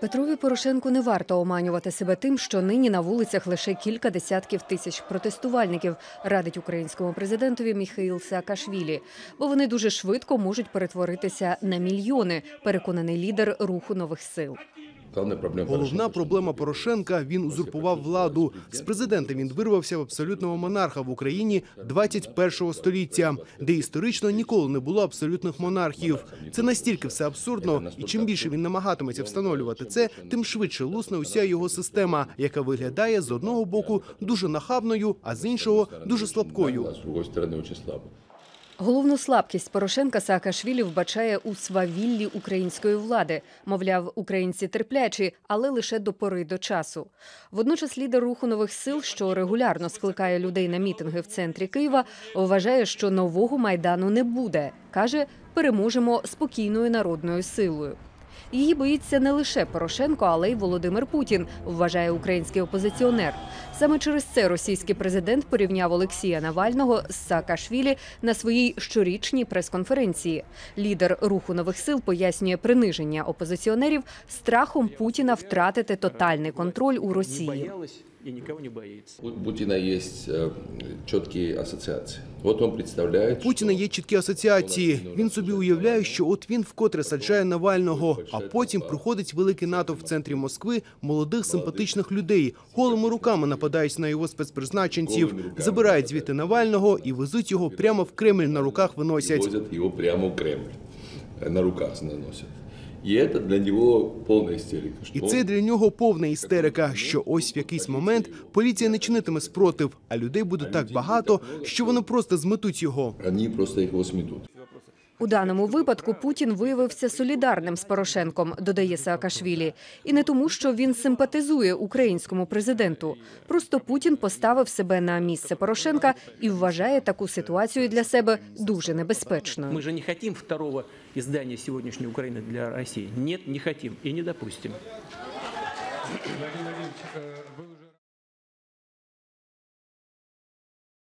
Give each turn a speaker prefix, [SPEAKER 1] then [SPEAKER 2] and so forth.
[SPEAKER 1] Петрові Порошенку не варто оманювати себе тим, що нині на вулицях лише кілька десятків тисяч протестувальників, радить українському президентові Міхаїл Саакашвілі, бо вони дуже швидко можуть перетворитися на мільйони, переконаний лідер руху нових сил.
[SPEAKER 2] Головна проблема
[SPEAKER 3] Головна проблема Порошенка він узурпував владу. З президента він вирвався в абсолютного монарха в Україні 21-го століття, де історично ніколи не було абсолютних монархів. Це настільки все абсурдно, і чим більше він намагатиметься встановлювати це, тим швидше лусне уся його система, яка виглядає з одного боку дуже нахабною, а з іншого дуже слабкою.
[SPEAKER 1] Головну слабкість Порошенка Саакашвілі вбачає у свавіллі української влади. Мовляв, українці терплячі, але лише до пори до часу. Водночас лідер руху нових сил, що регулярно скликає людей на мітинги в центрі Києва, вважає, що нового майдану не буде. каже, переможемо спокійною народною силою. Її боїться не лише Порошенко, але й Володимир Путін, вважає український опозиціонер. Саме через це російський президент порівняв Олексія Навального з Саакашвілі на своїй щорічній прес-конференції. Лідер руху нових сил пояснює приниження опозиціонерів страхом Путіна втратити тотальний контроль у Росії.
[SPEAKER 4] И никого не боится.
[SPEAKER 2] У Путина есть э, четкие ассоциации. Вот он представляет,
[SPEAKER 3] У Путіна
[SPEAKER 2] что
[SPEAKER 3] є чіткі асоціації. Він собі уявляє, що от він вкотре саджає Навального, а потім приходить великий натовп в центрі Москви молодих симпатичних людей, голими руками нападають на його спецпризначенців, забирають звідти Навального і везуть його прямо в Кремль на руках виносять.
[SPEAKER 2] возят его прямо в Кремль. э, На руках наносят. И це для нього повна істерика.
[SPEAKER 3] І це для нього повна істерика, що ось в якийсь момент поліція не чинитиме спротив, а людей буде так багато, що вони просто зметуть його.
[SPEAKER 2] Вони просто його сметут.
[SPEAKER 1] У даному випадку Путін виявився солідарним з Порошенком, додає Саакашвілі, і не тому, що він симпатизує українському президенту. Просто Путін поставив себе на місце Порошенка і вважає таку ситуацію для себе дуже небезпечною.
[SPEAKER 4] Мы же не хотим второго издания сегодняшней Украины для России. Нет, не хотим и не допустим.